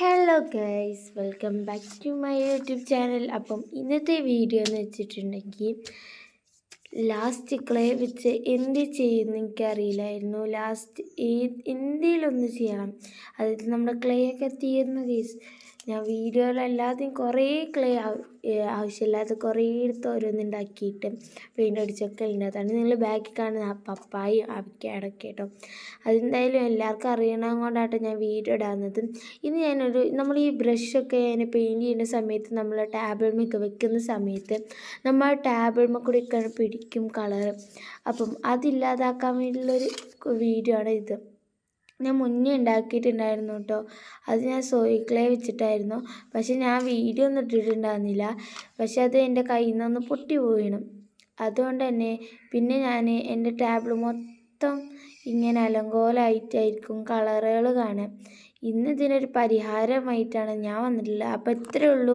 Hello guys welcome back to my YouTube channel അപ്പം ഇന്നത്തെ video എന്ന് വെച്ചിട്ടുണ്ടെങ്കിൽ ലാസ്റ്റ് ക്ലേ വെച്ച് എന്ത് ചെയ്യുമെന്ന് എനിക്കറിയില്ലായിരുന്നു. ലാസ്റ്റ് എന്തെങ്കിലുമൊന്ന് ചെയ്യണം? അതായത് നമ്മുടെ ക്ലേ ഒക്കെ തീർന്നു ഗൈസ് ഞാൻ വീഡിയോയിലല്ലാതെയും കുറേ ക്ലേ ആവശ്യമില്ലാതെ കുറേ എടുത്ത് ഓരോന്നുണ്ടാക്കിയിട്ട് പെയിന്റ് അടിച്ചൊക്കെ ഉണ്ടാത്താണ് നിങ്ങൾ ബാക്കിൽ കാണുന്ന പപ്പായും അവയ്ക്കാടൊക്കെ കേട്ടോ. അതെന്തായാലും എല്ലാവർക്കും അറിയണം കൊണ്ടാട്ടോ ഞാൻ വീഡിയോ ഇടാവുന്നത് ഇന്ന് ഞാനൊരു നമ്മൾ ഈ ബ്രഷൊക്കെ ഞാൻ പെയിന്റ് ചെയ്യുന്ന സമയത്ത് നമ്മൾ ടാബിൾമൊക്കെ വെക്കുന്ന സമയത്ത് നമ്മൾ ടാബിൾമ കൂടി ഒക്കെ പിടിക്കും കളർ അപ്പം അതില്ലാതാക്കാൻ വേണ്ടിയുള്ളൊരു വീഡിയോ ആണ് ഇത്. ഞാൻ മുന്നേ ഉണ്ടാക്കിയിട്ടുണ്ടായിരുന്നു കേട്ടോ. അത് ഞാൻ സോയി വെച്ചിട്ടായിരുന്നു. പക്ഷെ ഞാൻ വീഡിയോ ഒന്നും ഇട്ടിട്ടുണ്ടായിരുന്നില്ല. പക്ഷെ അത് എന്റെ കയ്യിൽ നിന്നൊന്ന് പൊട്ടി പോയിണം. അതുകൊണ്ട് തന്നെ പിന്നെ ഞാൻ എന്റെ ടാബിൾ മൊത്തം ഇങ്ങനെ അലങ്കോലായിട്ടായിരിക്കും കളറുകൾ കാണാൻ ഇന്ന് ഇതിനൊരു പരിഹാരമായിട്ടാണ് ഞാൻ വന്നിട്ടുള്ളത്. അപ്പോൾ ഇത്രയേ ഉള്ളൂ.